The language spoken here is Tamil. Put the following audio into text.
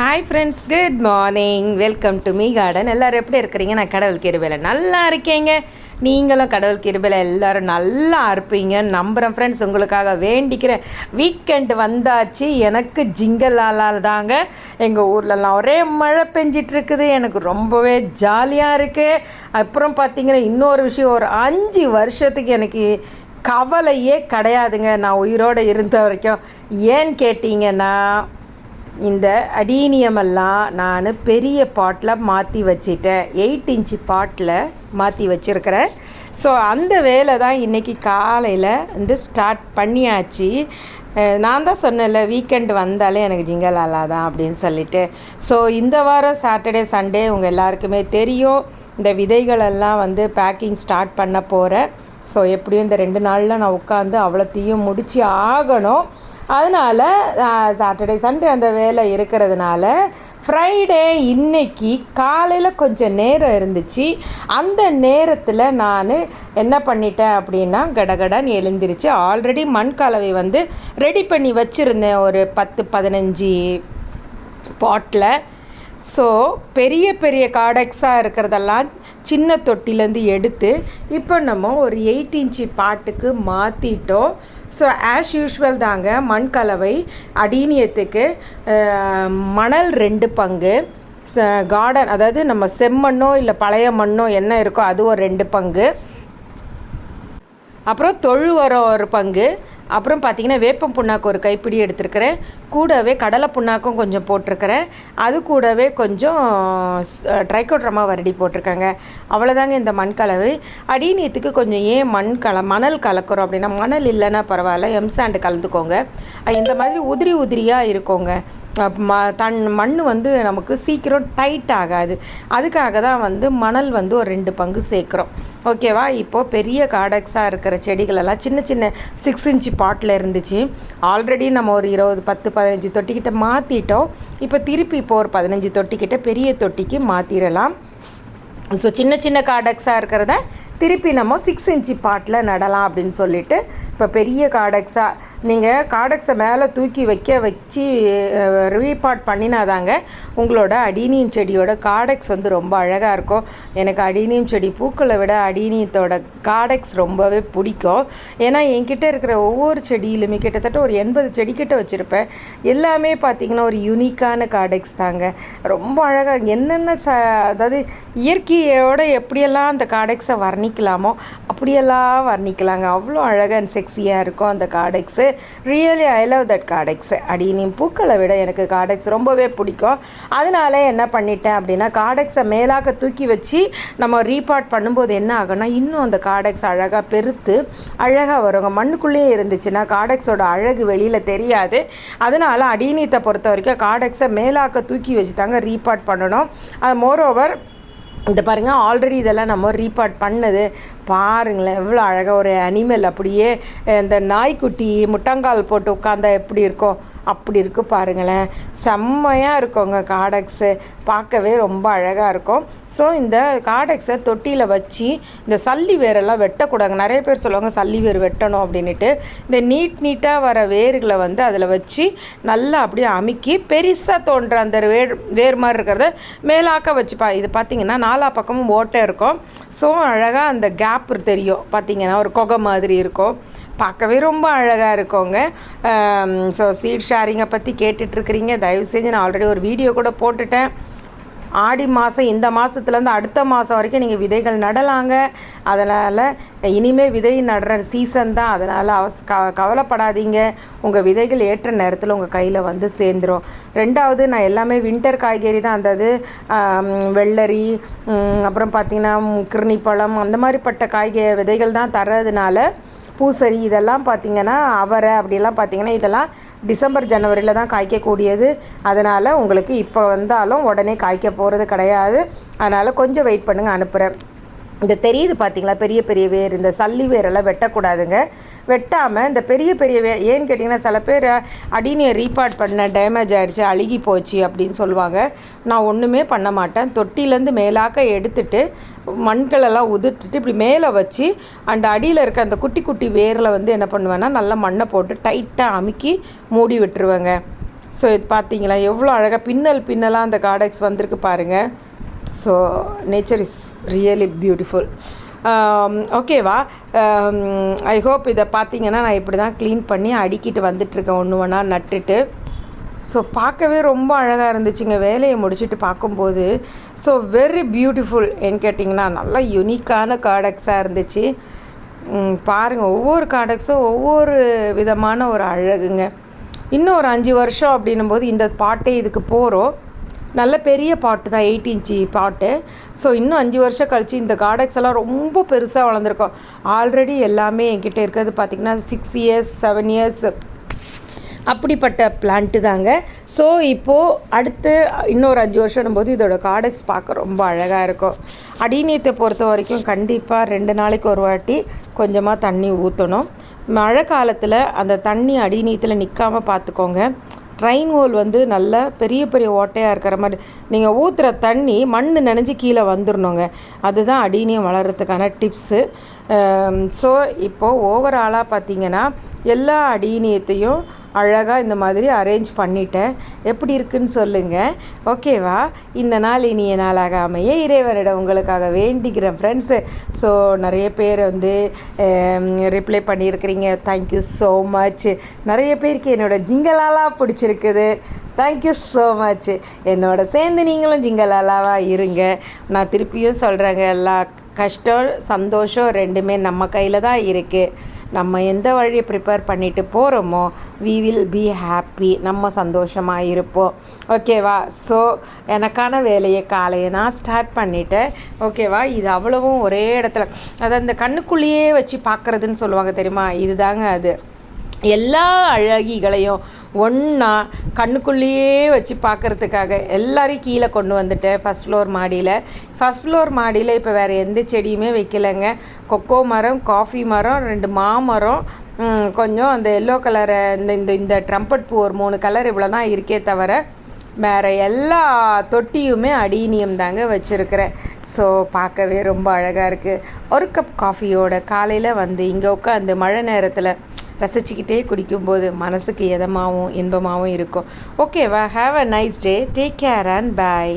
Hi friends good morning welcome to me garden எல்லோரும் எப்படி இருக்கிறீங்க? நான் கடவுள் கிருபையில் நல்லா இருக்கேங்க. நீங்களும் கடவுள் கிருபையில் எல்லோரும் நல்லா இருப்பீங்க. நம்புகிறேன் ஃப்ரெண்ட்ஸ் உங்களுக்காக வேண்டிக்கிறேன் வீக்கெண்டு வந்தாச்சு. எனக்கு ஜிங்கலாலால் தாங்க. எங்கள் ஊர்லலாம் ஒரே மழை பெஞ்சிட்ருக்குது. எனக்கு ரொம்பவே ஜாலியாக இருக்குது அப்புறம் பார்த்தீங்கன்னா இன்னொரு விஷயம். ஒரு அஞ்சு வருஷத்துக்கு எனக்கு கவலையே கிடையாதுங்க. நான் உயிரோடு இருந்த வரைக்கும். ஏன்னு கேட்டிங்கன்னா இந்த அடீனியமெல்லாம் நான் பெரிய பாட்டில் மாற்றி வச்சிட்டேன். எயிட் இன்ச்சு பாட்டில் மாற்றி வச்சுருக்கிறேன். ஸோ அந்த வேலை தான் இன்றைக்கி காலையில் வந்து ஸ்டார்ட் பண்ணியாச்சு. நான் தான் சொன்னேன்ல வீக்கெண்ட் வந்தாலே எனக்கு ஜிங்கலாலா தான் அப்படின்னு சொல்லிட்டு. ஸோ இந்த வாரம் சாட்டர்டே சண்டே உங்கள் எல்லாருக்குமே தெரியும். இந்த விதைகளெல்லாம் வந்து பேக்கிங் ஸ்டார்ட் பண்ண போகிறேன் ஸோ எப்படியும் இந்த ரெண்டு நாளில் நான் உட்காந்து அவ்வளோத்தையும் முடித்து ஆகணும். அதனால் சாட்டர்டே சண்டே அந்த வேலை இருக்கிறதுனால ஃப்ரைடே இன்னைக்கு காலையில் கொஞ்சம் நேரம் இருந்துச்சு. அந்த நேரத்தில் நான் என்ன பண்ணிட்டேன் அப்படின்னா கடகடன்னு எழுந்திருச்சு. ஆல்ரெடி மண் கலவை வந்து ரெடி பண்ணி வச்சுருந்தேன். ஒரு பத்து பதினஞ்சு பாட்டில் ஸோ பெரிய பெரிய காடெக்ஸாக இருக்கிறதெல்லாம் சின்ன தொட்டிலேருந்து எடுத்து இப்போ நம்ம ஒரு எயிட் இன்ச்சு பாட்டுக்கு மாற்றிட்டோம் ஸோ ஆஸ் யூஷுவல் தாங்க மண் கலவை அடீனியத்துக்கு மணல் ரெண்டு பங்கு ச கார்டன் அதாவது நம்ம செம்மண்ணோ இல்லை பழைய மண்ணோ என்ன இருக்கோ அது ஒரு ரெண்டு பங்கு. அப்புறம் தொழு உரம் ஒரு பங்கு. அப்புறம் பார்த்திங்கன்னா வேப்பம் புண்ணாக்கு ஒரு கைப்பிடி எடுத்துருக்கிறேன். கூடவே கடலை புண்ணாக்கும் கொஞ்சம் போட்டிருக்கிறேன். அது கூடவே கொஞ்சம் ட்ரைகோட்ரமா வரடி போட்டிருக்காங்க. அவ்வளோதாங்க இந்த மண் கலவை. அடிநீத்துக்கு கொஞ்சம் ஏன் மண் கல மணல் கலக்கிறோம் அப்படின்னா மணல் இல்லைன்னா பரவாயில்ல எம்சாண்டு கலந்துக்கோங்க. இந்த மாதிரி உதிரி உதிரியாக இருக்கோங்க. ம தன் மண் வந்து நமக்கு சீக்கிரம் டைட் ஆகாது. அதுக்காக தான் வந்து மணல் வந்து ஒரு ரெண்டு பங்கு சேர்க்குறோம். ஓகேவா இப்போது பெரிய காடக்ஸாக இருக்கிற செடிகளெல்லாம் சின்ன சின்ன சிக்ஸ் இன்ச்சு பாட்டில் இருந்துச்சு. ஆல்ரெடி நம்ம ஒரு இருபது பத்து பதினஞ்சு தொட்டிக்கிட்ட மாற்றிட்டோம் இப்போ திருப்பி இப்போ ஒரு பதினஞ்சு தொட்டிக்கிட்ட பெரிய தொட்டிக்கு மாற்றிடலாம் ஸோ சின்ன சின்ன காடக்ஸாக இருக்கிறத திருப்பி நம்ம சிக்ஸ் இன்ச்சு பாட்டில் நடலாம் அப்படின்னு சொல்லிட்டு இப்போ பெரிய காடக்ஸாக நீங்கள் காடக்ஸை மேலே தூக்கி வைக்க வச்சு ரீபாட் பண்ணினாதாங்க உங்களோட அடினியம் செடியோட காடெக்ஸ் வந்து ரொம்ப அழகாக இருக்கும். எனக்கு அடினியம் செடி பூக்களை விட அடினியத்தோட காடெக்ஸ் ரொம்பவே பிடிக்கும். ஏன்னா என்கிட்ட இருக்கிற ஒவ்வொரு செடியிலுமே கிட்டத்தட்ட ஒரு எண்பது செடிக்கிட்ட வச்சுருப்பேன். எல்லாமே பார்த்திங்கன்னா ஒரு யூனிக்கான காடெக்ஸ் தாங்க. ரொம்ப அழகாக என்னென்ன ச அதாவது இயற்கையோட எப்படியெல்லாம் அந்த காடெக்ஸை வர்ணிக்கலாமோ அப்படியெல்லாம் வர்ணிக்கலாங்க. அவ்வளோ அழகாக அண்ட் செக்ஸியாக இருக்கும் அந்த cortex really I love that cortex அடி நீ பூக்களை விட எனக்கு காடெக்ஸ் ரொம்பவே பிடிக்கும். அதனால என்ன பண்ணிட்டேன் அப்படின்னா காடெக்ஸை மேலாக்க தூக்கி வச்சு நம்ம ரீபாட் பண்ணும்போது என்ன ஆகும்னா இன்னும் அந்த காடெக்ஸ் அழகாக பெருத்து அழகாக வருங்க மண்ணுக்குள்ளேயே இருந்துச்சுன்னா காடெக்ஸோட அழகு வெளியில் தெரியாது. அதனால் அடிநீத்தை பொறுத்த வரைக்கும் காடெக்ஸை மேலாக்க தூக்கி வச்சு தாங்க ரீபாட் பண்ணணும். அது மோரோவர் இந்த பாருங்கள் ஆல்ரெடி இதெல்லாம் நம்ம ரீபாட் பண்ணது. பாருங்களேன் எவ்வளோ அழகாக ஒரு அனிமல் அப்படியே இந்த நாய்க்குட்டி முட்டங்கால் போட்டு உட்காந்தா எப்படி இருக்கும் அப்படி இருக்கு பாருங்களேன். செம்மையாக இருக்குங்க காடெக்ஸு. பார்க்கவே ரொம்ப அழகாக இருக்கும். ஸோ இந்த காடெக்ஸை தொட்டியில் வச்சு இந்த சல்லி வேரெல்லாம் வெட்டக்கூடாதுங்க. நிறைய பேர் சொல்லுவாங்க சல்லி வேர் வெட்டணும் அப்படின்ட்டு இந்த நீட் நீட்டாக வர வேர்களை வந்து அதில் வச்சு நல்லா அப்படியே அமுக்கி பெருசாக தோன்ற அந்த வேர் வேர் மாதிரி இருக்கிறத மேலாக்க வச்சுப்பா. இது பார்த்தீங்கன்னா நாலா பக்கமும் ஓட்டை இருக்கும். ஸோ அழகாக அந்த கேப் தெரியும். பார்த்தீங்கன்னா ஒரு குகை மாதிரி இருக்கும். பார்க்கவே ரொம்ப அழகாக இருக்குங்க. ஸோ சீட் ஷேரிங்கை பற்றி கேட்டுட்ருக்கிறீங்க தயவு செஞ்சு நான் ஆல்ரெடி ஒரு வீடியோ கூட போட்டுட்டேன். ஆடி மாதம் இந்த மாதத்துலேருந்து அடுத்த மாதம் வரைக்கும் நீங்கள் விதைகள் நடலாங்க. அதனால் இனிமேல் விதை நடுற சீசன் தான். அதனால் அவஸ் க கவலைப்படாதீங்க. உங்கள் விதைகள் ஏற்ற நேரத்தில் உங்கள் கையில் வந்து சேர்ந்துரும். ரெண்டாவது நான் எல்லாமே வின்டர் காய்கறி தான். அந்த இது வெள்ளரி அப்புறம் பார்த்திங்கன்னா கிருணிப்பழம் அந்த மாதிரிப்பட்ட காய்கறி விதைகள் தான் தர்றதுனால பூசரி இதெல்லாம் பார்த்திங்கன்னா அவரை அப்படிலாம் பார்த்திங்கன்னா இதெல்லாம் டிசம்பர் ஜனவரியில் தான் காய்க்கக்கூடியது. அதனால் உங்களுக்கு இப்போ வந்தாலும் உடனே காய்க்க போகிறது கிடையாது. அதனால் கொஞ்சம் வெயிட் பண்ணுங்கள் அனுப்புகிறேன் இந்த தெரியுது பார்த்தீங்களா பெரிய பெரிய வேர். இந்த சல்லி வேரெல்லாம் வெட்டக்கூடாதுங்க. வெட்டாமல் இந்த பெரிய பெரிய வே ஏன்னு கேட்டிங்கன்னா சில பேர் அடினியை ரீபார்ட் பண்ண டேமேஜ் ஆகிடுச்சு அழுகி போச்சு அப்படின்னு சொல்லுவாங்க. நான் ஒன்றுமே பண்ண மாட்டேன். தொட்டிலேருந்து மேலாக்க எடுத்துட்டு மண்களெல்லாம் உதிர்த்துட்டு இப்படி மேலே வச்சு அந்த அடியில் இருக்க அந்த குட்டி குட்டி வேரில் வந்து என்ன பண்ணுவேன்னா நல்லா மண்ணை போட்டு டைட்டாக அமுக்கி மூடி விட்டுருவேங்க. ஸோ இது பார்த்தீங்களா எவ்வளோ அழகாக பின்னல் பின்னலாக அந்த கார்டெக்ஸ் வந்திருக்கு பாருங்கள் so nature is really beautiful ஓகேவா ஐ ஹோப் இதை பார்த்தீங்கன்னா நான் இப்படி தான் க்ளீன் பண்ணி அடுக்கிட்டு வந்துட்டுருக்கேன். ஒன்று ஒன்றா நட்டுட்டு. ஸோ பார்க்கவே ரொம்ப அழகாக இருந்துச்சுங்க. வேலையை முடிச்சுட்டு பார்க்கும்போது. ஸோ வெரி பியூட்டிஃபுல் ஏன்னு கேட்டிங்கன்னா நல்லா யுனிக்கான கார்டக்ஸாக இருந்துச்சு. பாருங்கள் ஒவ்வொரு கார்டக்ஸும் ஒவ்வொரு விதமான ஒரு அழகுங்க. இன்னும் ஒரு அஞ்சு வருஷம் அப்படின்னும் போது இந்த பாட்டே இதுக்கு போகிறோம் நல்ல பெரிய பாட்டு தான் எயிட் இன்ச்சி பாட்டு. ஸோ இன்னும் அஞ்சு வருஷம் கழித்து இந்த கார்டக்ஸ் எல்லாம் ரொம்ப பெருசாக வளர்ந்துருக்கோம். ஆல்ரெடி எல்லாமே என்கிட்ட இருக்கிறது பார்த்திங்கன்னா சிக்ஸ் இயர்ஸ் செவன் இயர்ஸ் அப்படிப்பட்ட பிளான்ட்டு தாங்க. ஸோ இப்போது அடுத்து இன்னொரு அஞ்சு வருஷம் போது இதோட கார்டக்ஸ் பார்க்க ரொம்ப அழகாக இருக்கும். அடிநீத்தை பொறுத்த வரைக்கும் கண்டிப்பாக ரெண்டு நாளைக்கு ஒரு வாட்டி கொஞ்சமாக தண்ணி ஊற்றணும் மழை காலத்தில் அந்த தண்ணி அடிநீத்தில் நிற்காமல் பார்த்துக்கோங்க ட்ரைன் ஓல் வந்து நல்ல பெரிய பெரிய ஓட்டையாக இருக்கிற மாதிரி. நீங்கள் ஊற்றுற தண்ணி மண் நினைஞ்சு கீழே வந்துடணுங்க அதுதான் அடினியம் வளர்கிறதுக்கான டிப்ஸு ஸோ இப்போது ஓவராலாக பார்த்தீங்கன்னா எல்லா அடினியத்தையும் அழகாக இந்த மாதிரி அரேஞ்ச் பண்ணிட்டேன். எப்படி இருக்குன்னு சொல்லுங்கள் ஓகேவா இந்த நாள் இனிய நாளாக அமைய இறைவனிடம் உங்களுக்காக வேண்டிக்கிறேன் ஃப்ரெண்ட்ஸு ஸோ நிறைய பேர் வந்து ரிப்ளை பண்ணியிருக்கிறீங்க. தேங்க்யூ ஸோ மச் நிறைய பேருக்கு என்னோடய ஜிங்கலாலாக பிடிச்சிருக்குது. தேங்க்யூ ஸோ மச் என்னோட சேர்ந்து நீங்களும் ஜிங்கலாலாவாக இருங்க. நான் திருப்பியும் சொல்கிறேங்க எல்லா கஷ்டம் சந்தோஷம் ரெண்டுமே நம்ம கையில் தான் இருக்குது நம்ம எந்த வழியை ப்ரிப்பேர் பண்ணிட்டு போகிறோமோ வி வில் பி ஹாப்பி நம்ம சந்தோஷமாக இருப்போம். ஓகேவா ஸோ எனக்கான வேலையை காலையை நான் ஸ்டார்ட் பண்ணிட்டேன். ஓகேவா இது அவ்வளவும் ஒரே இடத்துல. அதை அந்த கண்ணுக்குள்ளேயே வச்சு பார்க்குறதுன்னு சொல்லுவாங்க தெரியுமா? இதுதாங்க அது. எல்லா அழகிகளையும் ஒன்றா கண்ணுக்குள்ளேயே வச்சு பார்க்குறதுக்காக எல்லாரையும் கீழே கொண்டு வந்துட்டேன் ஃபஸ்ட் ஃப்ளோர் மாடியில். ஃபஸ்ட் ஃப்ளோர் மாடியில் இப்போ வேறு எந்த செடியுமே வைக்கலைங்க. கொக்கோ மரம் காஃபி மரம் ரெண்டு மாமரம் கொஞ்சம் அந்த எல்லோ கலரை இந்த இந்த இந்த ட்ரம்பட் பூ ஒரு மூணு கலர் இவ்வளோ தான் இருக்கே தவிர வேறு எல்லா தொட்டியுமே அடீனியம் தாங்க வச்சுருக்கிறேன். ஸோ பார்க்கவே ரொம்ப அழகாக இருக்குது ஒரு கப் காஃபியோட காலையில் வந்து இங்கே உட்காந்து மழை நேரத்தில் ரசிச்சுக்கிட்டே குடிக்கும்போது மனசுக்கு எதமாகவும் இன்பமாகவும் இருக்கும். ஓகேவா have a nice day take care and bye